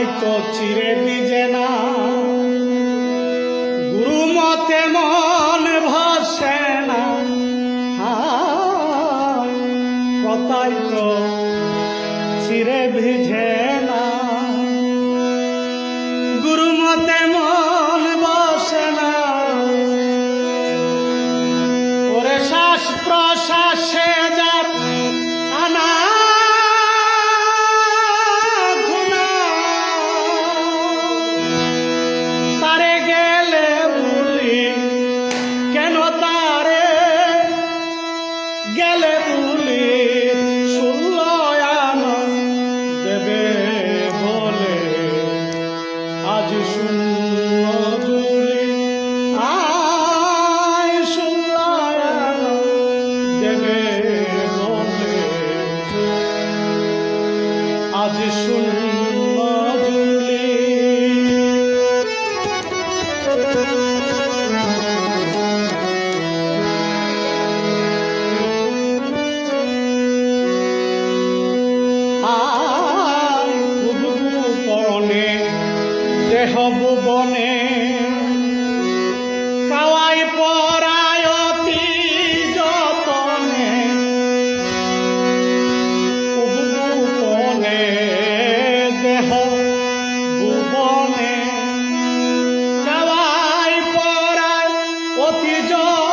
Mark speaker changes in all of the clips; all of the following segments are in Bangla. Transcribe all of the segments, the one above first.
Speaker 1: কথাই তো চিরে দিজে না। গুরু মতে দেহ কাওয়াই পরায়তি যতনে। কুবু দেহ ভুবনে। কাওয়াই পরায় অতি যতনে।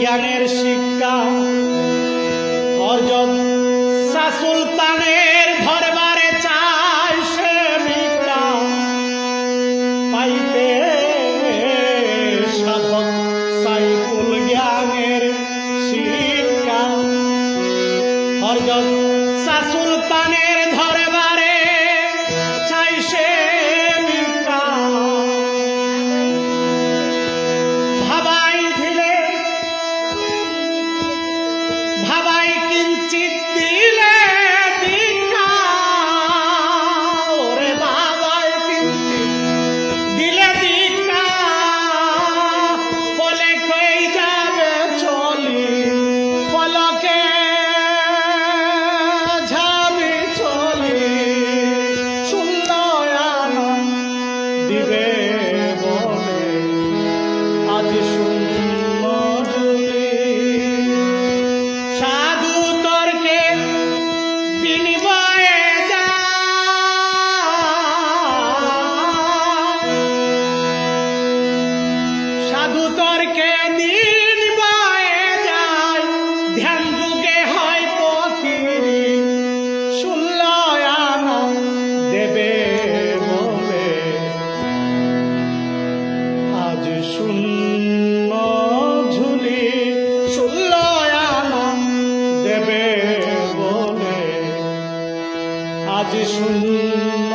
Speaker 1: জ্ঞানের শিক্ষা, অর্জন। সুলতানের ঘরবারে চাই সে ভিক্ষা পাইতে সাধক সাইকুল জ্ঞানের শিক্ষা, অর্জন। সুলতানের সাধু তর্কে দিন বয়ে যায়। ধ্যান যুগে হয় পথিরি শুনল আনা দেবে বলে আজ শূন্য ঝুলি শুনল দেবে বলে আজ শূন্য